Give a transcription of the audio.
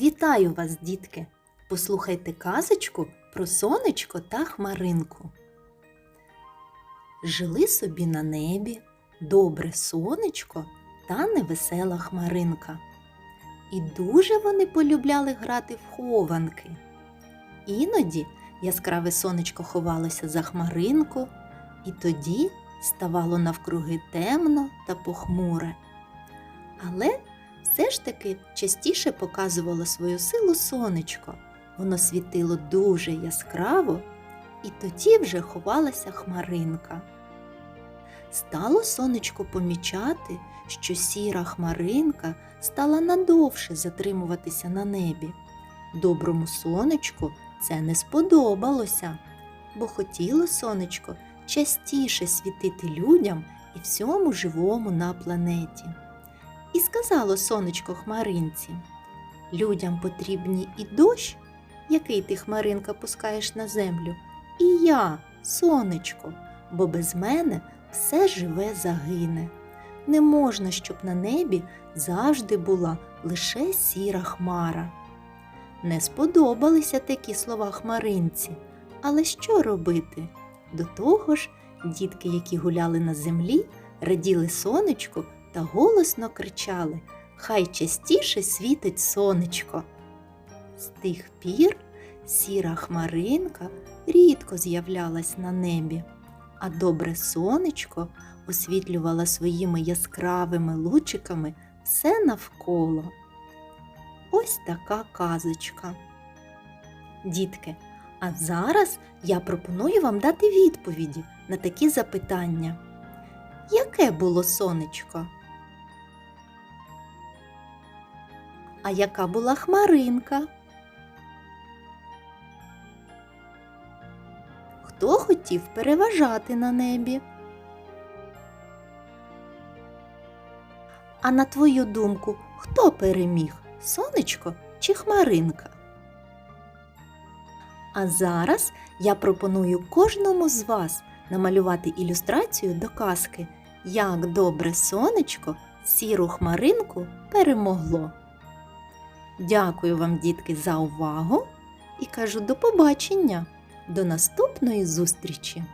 Вітаю вас, дітки! Послухайте казочку про сонечко та хмаринку. Жили собі на небі добре сонечко та невесела хмаринка. І дуже вони полюбляли грати в хованки. Іноді яскраве сонечко ховалося за хмаринку, і тоді ставало навкруги темно та похмуре. Але все ж таки частіше показувало свою силу сонечко. Воно світило дуже яскраво, і тоді вже ховалася хмаринка. Стало сонечко помічати, що сіра хмаринка стала надовше затримуватися на небі. Доброму сонечку це не сподобалося, бо хотіло сонечко частіше світити людям і всьому живому на планеті. І сказало сонечко хмаринці: Людям потрібні і дощ, який ти хмаринка пускаєш на землю, і я, сонечко, бо без мене все живе загине. Не можна, щоб на небі завжди була лише сіра хмара. Не сподобалися такі слова хмаринці, але що робити? До того ж, дітки, які гуляли на землі, раділи сонечку та голосно кричали Хай частіше світить сонечко. З тих пір сіра хмаринка рідко з'являлась на небі, а добре сонечко освітлювало своїми яскравими лучиками все навколо. Ось така казочка. Дітки, а зараз я пропоную вам дати відповіді на такі запитання. Яке було сонечко? А яка була хмаринка? Хто хотів переважати на небі? А на твою думку, хто переміг? Сонечко чи хмаринка? А зараз я пропоную кожному з вас намалювати ілюстрацію до казки Як добре сонечко сіру хмаринку перемогло. Дякую вам, дітки, за увагу і кажу до побачення, до наступної зустрічі!